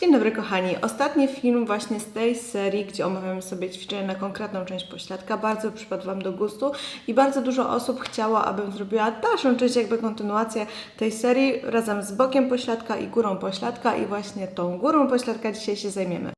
Dzień dobry kochani. Ostatni film właśnie z tej serii, gdzie omawiamy sobie ćwiczenia na konkretną część pośladka, bardzo przypadł Wam do gustu i bardzo dużo osób chciało, abym zrobiła dalszą część, jakby kontynuację tej serii razem z bokiem pośladka i górą pośladka i właśnie tą górą pośladka dzisiaj się zajmiemy.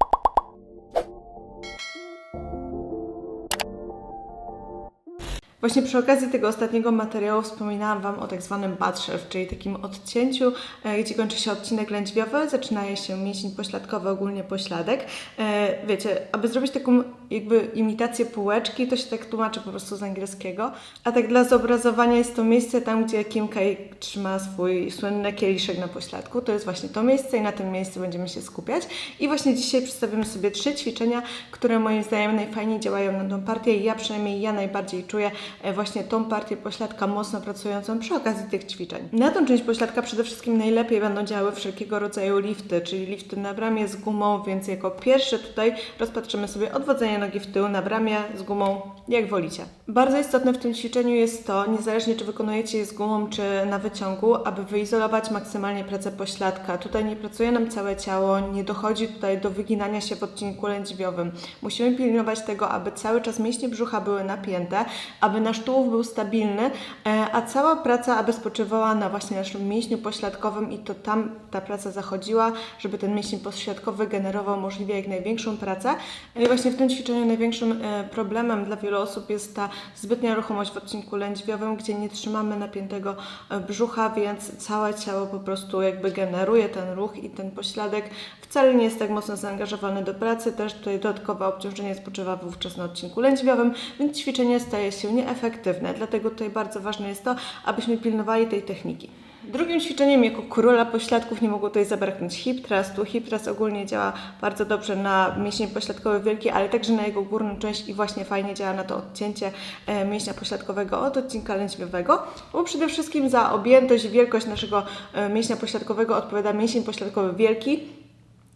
Właśnie przy okazji tego ostatniego materiału wspominałam Wam o tak zwanym shelf, czyli takim odcięciu, e, gdzie kończy się odcinek lędźwiowy, zaczyna się mięsień pośladkowy, ogólnie pośladek. E, wiecie, aby zrobić taką jakby imitację półeczki, to się tak tłumaczy po prostu z angielskiego. A tak dla zobrazowania jest to miejsce tam, gdzie Kim K trzyma swój słynny kieliszek na pośladku. To jest właśnie to miejsce i na tym miejscu będziemy się skupiać. I właśnie dzisiaj przedstawimy sobie trzy ćwiczenia, które moim zdaniem najfajniej działają na tą partię i ja przynajmniej ja najbardziej czuję właśnie tą partię pośladka mocno pracującą przy okazji tych ćwiczeń. Na tą część pośladka przede wszystkim najlepiej będą działały wszelkiego rodzaju lifty, czyli lifty na bramie z gumą, więc jako pierwsze tutaj rozpatrzymy sobie odwodzenie nogi w tył na bramie z gumą, jak wolicie. Bardzo istotne w tym ćwiczeniu jest to, niezależnie czy wykonujecie je z gumą, czy na wyciągu, aby wyizolować maksymalnie pracę pośladka. Tutaj nie pracuje nam całe ciało, nie dochodzi tutaj do wyginania się w odcinku lędźwiowym. Musimy pilnować tego, aby cały czas mięśnie brzucha były napięte, aby nasz tułów był stabilny, e, a cała praca, aby spoczywała na właśnie naszym mięśniu pośladkowym i to tam ta praca zachodziła, żeby ten mięsień pośladkowy generował możliwie jak największą pracę. I właśnie w tym ćwiczeniu największym e, problemem dla wielu osób jest ta zbytnia ruchomość w odcinku lędźwiowym, gdzie nie trzymamy napiętego e, brzucha, więc całe ciało po prostu jakby generuje ten ruch i ten pośladek wcale nie jest tak mocno zaangażowany do pracy, też tutaj dodatkowe obciążenie spoczywa wówczas na odcinku lędźwiowym, więc ćwiczenie staje się nieefektywne. Dlatego tutaj bardzo ważne jest to, abyśmy pilnowali tej techniki. Drugim ćwiczeniem jako króla pośladków nie mogło tutaj zabraknąć hip thrustu. Hip thrust ogólnie działa bardzo dobrze na mięsień pośladkowy wielki, ale także na jego górną część i właśnie fajnie działa na to odcięcie e, mięśnia pośladkowego od odcinka lędźwiowego, bo przede wszystkim za objętość i wielkość naszego e, mięśnia pośladkowego odpowiada mięsień pośladkowy wielki,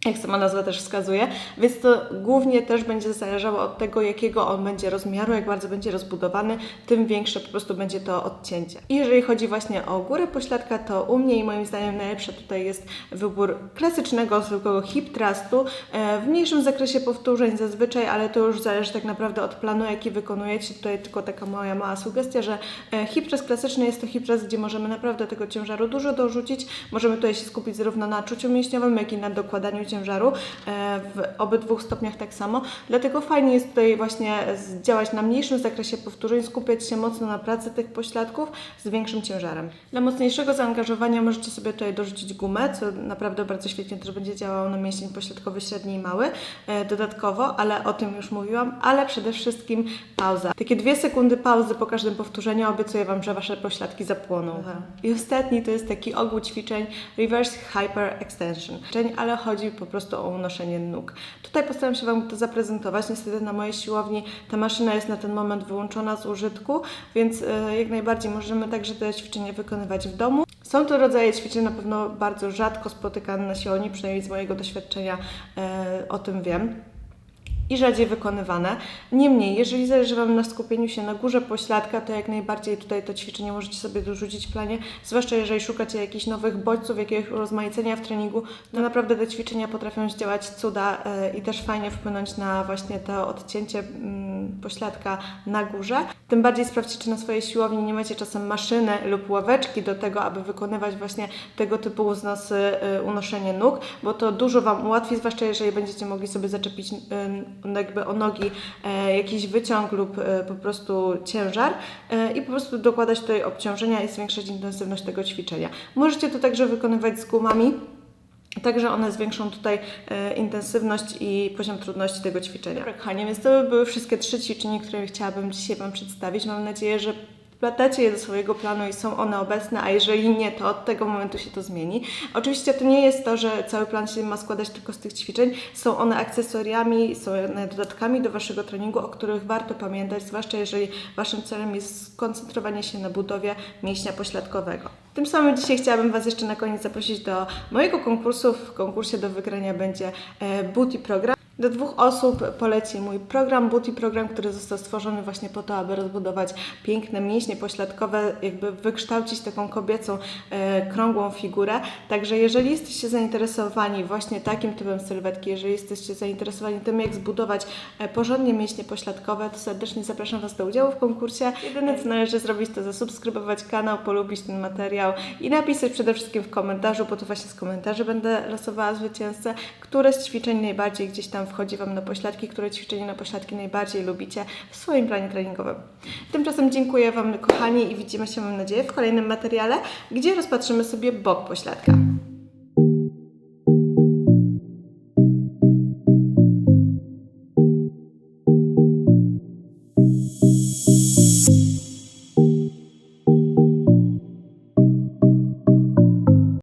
jak sama nazwa też wskazuje, więc to głównie też będzie zależało od tego, jakiego on będzie rozmiaru, jak bardzo będzie rozbudowany, tym większe po prostu będzie to odcięcie. I jeżeli chodzi właśnie o górę pośladka, to u mnie i moim zdaniem najlepsze tutaj jest wybór klasycznego, zwykłego hip thrustu, e, w mniejszym zakresie powtórzeń zazwyczaj, ale to już zależy tak naprawdę od planu, jaki wykonujecie. Tutaj tylko taka moja mała sugestia, że e, hip thrust klasyczny jest to hip thrust, gdzie możemy naprawdę tego ciężaru dużo dorzucić, możemy tutaj się skupić zarówno na czuciu mięśniowym, jak i na dokładaniu ciężaru ciężaru e, w obydwu stopniach tak samo. Dlatego fajnie jest tutaj właśnie działać na mniejszym zakresie powtórzeń, skupiać się mocno na pracy tych pośladków z większym ciężarem. Dla mocniejszego zaangażowania możecie sobie tutaj dorzucić gumę, co naprawdę bardzo świetnie też będzie działało na mięsień pośladkowy średni i mały e, dodatkowo, ale o tym już mówiłam, ale przede wszystkim pauza. Takie dwie sekundy pauzy po każdym powtórzeniu obiecuję Wam, że Wasze pośladki zapłoną. I ostatni to jest taki ogół ćwiczeń Reverse Hyper Extension, ale chodzi po prostu o unoszenie nóg. Tutaj postaram się Wam to zaprezentować. Niestety na mojej siłowni ta maszyna jest na ten moment wyłączona z użytku, więc e, jak najbardziej możemy także te ćwiczenia wykonywać w domu. Są to rodzaje ćwiczeń na pewno bardzo rzadko spotykane na siłowni, przynajmniej z mojego doświadczenia e, o tym wiem i rzadziej wykonywane. Niemniej, jeżeli zależy Wam na skupieniu się na górze pośladka, to jak najbardziej tutaj to ćwiczenie możecie sobie dorzucić w planie, zwłaszcza jeżeli szukacie jakichś nowych bodźców, jakiegoś rozmaicenia w treningu, to naprawdę te ćwiczenia potrafią zdziałać cuda e, i też fajnie wpłynąć na właśnie to odcięcie mm, pośladka na górze. Tym bardziej sprawdźcie, czy na swojej siłowni nie macie czasem maszyny lub ławeczki do tego, aby wykonywać właśnie tego typu wznosy, e, unoszenie nóg, bo to dużo Wam ułatwi, zwłaszcza jeżeli będziecie mogli sobie zaczepić e, jakby o nogi e, jakiś wyciąg lub e, po prostu ciężar e, i po prostu dokładać tutaj obciążenia i zwiększać intensywność tego ćwiczenia. Możecie to także wykonywać z gumami. Także one zwiększą tutaj e, intensywność i poziom trudności tego ćwiczenia. Dobra, kochani, więc to by były wszystkie trzy ćwiczenia, które chciałabym dzisiaj Wam przedstawić. Mam nadzieję, że wplatacie je do swojego planu i są one obecne, a jeżeli nie, to od tego momentu się to zmieni. Oczywiście to nie jest to, że cały plan się ma składać tylko z tych ćwiczeń. Są one akcesoriami, są one dodatkami do Waszego treningu, o których warto pamiętać, zwłaszcza jeżeli Waszym celem jest skoncentrowanie się na budowie mięśnia pośladkowego. Tym samym dzisiaj chciałabym Was jeszcze na koniec zaprosić do mojego konkursu. W konkursie do wygrania będzie e, Booty Program. Do dwóch osób poleci mój program Booty Program, który został stworzony właśnie po to, aby rozbudować piękne mięśnie pośladkowe, jakby wykształcić taką kobiecą e, krągłą figurę. Także jeżeli jesteście zainteresowani właśnie takim typem sylwetki, jeżeli jesteście zainteresowani tym, jak zbudować e, porządnie mięśnie pośladkowe, to serdecznie zapraszam Was do udziału w konkursie. Jedyne co należy zrobić, to zasubskrybować kanał, polubić ten materiał i napisać przede wszystkim w komentarzu, bo to właśnie z komentarzy będę losowała zwycięzcę, które z ćwiczeń najbardziej gdzieś tam wchodzi Wam na pośladki, które ćwiczenie na pośladki najbardziej lubicie w swoim planie treningowym. Tymczasem dziękuję Wam kochani i widzimy się mam nadzieję w kolejnym materiale, gdzie rozpatrzymy sobie bok pośladka.